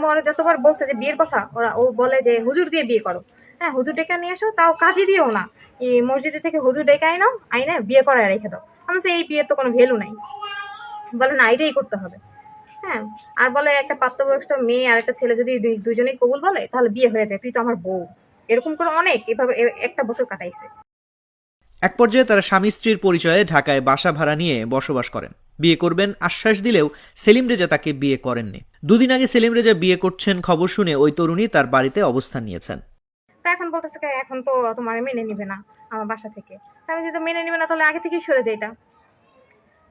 আম্মু ওরা যতবার বলছে যে বিয়ের কথা, ওরা ও বলে যে হুজুর দিয়ে বিয়ে করো। হ্যাঁ হুজুর ডেকে নিয়ে এসো, তাও কাজই দিও না। এই মসজিদে থেকে হুজুর ডেকে আইনো, আইনে বিয়ে করায় রেখে দাও। আমি এই বিয়ের তো কোনো ভ্যালু নাই। বলে, না, এটাই করতে হবে। হ্যাঁ আর বলে, একটা প্রাপ্তবয়স্ক মেয়ে আর একটা ছেলে যদি দুজনেই কবুল বলে, তাহলে বিয়ে হয়ে যায়। তুই তো আমার বউ। এরকম করে অনেক এভাবে একটা বছর কাটাইছে। এক পর্যায়ে তারা স্বামী স্ত্রীর পরিচয়ে ঢাকায় বাসা ভাড়া নিয়ে বসবাস করেন। বিয়ে করবেন আশ্বাস দিলেও সেলিম রেজা তাকে বিয়ে করেননি। দুদিন আগে সেলিম রেজা বিয়ে করছেন খবর শুনে ওই তরুণী তার বাড়িতে অবস্থান নিয়েছেন। তা এখন বলতেছে এখন তো তোমার মেনে নিবে না আমার বাসা থেকে। আমি যদি মেনে নিবে না তাহলে আগে থেকেই সরে যাইতা।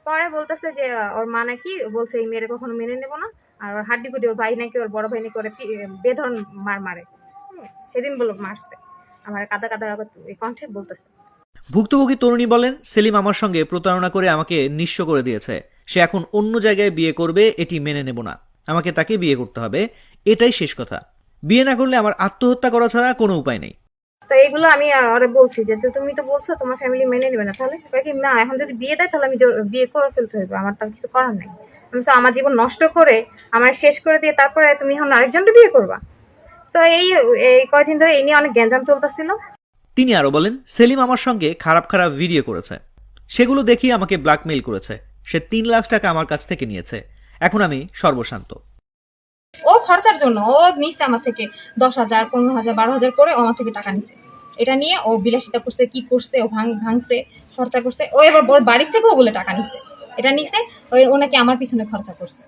পরে বলতেছে যে ওর মা নাকি বলছে এই মেয়েরে কখনো মেনে নেব না। আর ওর হাড্ডি কুটি ওর ভাই নাকি ওর বড় ভাই নাকি ওরে বেধন মার মারে। সেদিন বলো মারছে। আমার কাদা কাদা এই কণ্ঠে বলতেছে। ভুক্তভোগী তরুণী বলেন সেলিম আমার সঙ্গে প্রতারণা করে আমাকে নিঃস্ব করে দিয়েছে। সে এখন অন্য জায়গায় বিয়ে করবে এটি মেনে নেব না। আমাকে তাকে বিয়ে করতে হবে। এটাই শেষ কথা। বিয়ে না করলে আমার আত্মহত্যা করা ছাড়া কোনো উপায় নেই। তো এইগুলো আমি আহ, ওরে বলছি যে তুমি তো বলছো তোমার ফ্যামিলি মেনে নেবে না। তাহলে কি না এখন যদি বিয়ে দেয় তাহলে আমি বিয়ে করে ফেলতে হবে আমার তার কিছু করার নাই। আমি আমার জীবন নষ্ট করে আমার শেষ করে দিয়ে তারপরে তুমি এখন আরেকজনকে বিয়ে করবা? তো এই এই কয়দিন ধরে এই নিয়ে অনেক গ্যাঞ্জাম চলতেছিল। তিনি আরও বলেন সেলিম আমার সঙ্গে খারাপ খারাপ ভিডিও করেছে। সেগুলো দেখিয়ে আমাকে ব্ল্যাকমেইল করেছে। সে তিন লাখ টাকা আমার কাছ থেকে নিয়েছে। এখন আমি সর্বশান্ত। ও খরচার জন্য ও নিচ্ছে আমার থেকে দশ হাজার পনেরো হাজার বারো হাজার করে ও আমার থেকে টাকা নিছে। এটা নিয়ে ও বিলাসিতা করছে কি করছে ও ভাঙ ভাঙছে খরচা করছে। ও এবার বড় বাড়ির থেকেও বলে টাকা নিছে। এটা নিছে ওই ও নাকি আমার পিছনে খরচা করছে।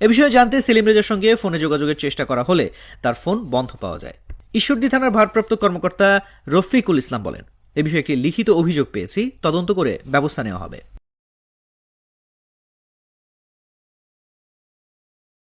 এ বিষয়ে জানতে সেলিম রেজার সঙ্গে ফোনে যোগাযোগের চেষ্টা করা হলে তার ফোন বন্ধ পাওয়া যায়। ঈশ্বরদী থানার ভারপ্রাপ্ত কর্মকর্তা রফিকুল ইসলাম বলেন এ বিষয়ে একটি লিখিত অভিযোগ পেয়েছি তদন্ত করে ব্যবস্থা নেওয়া হবে।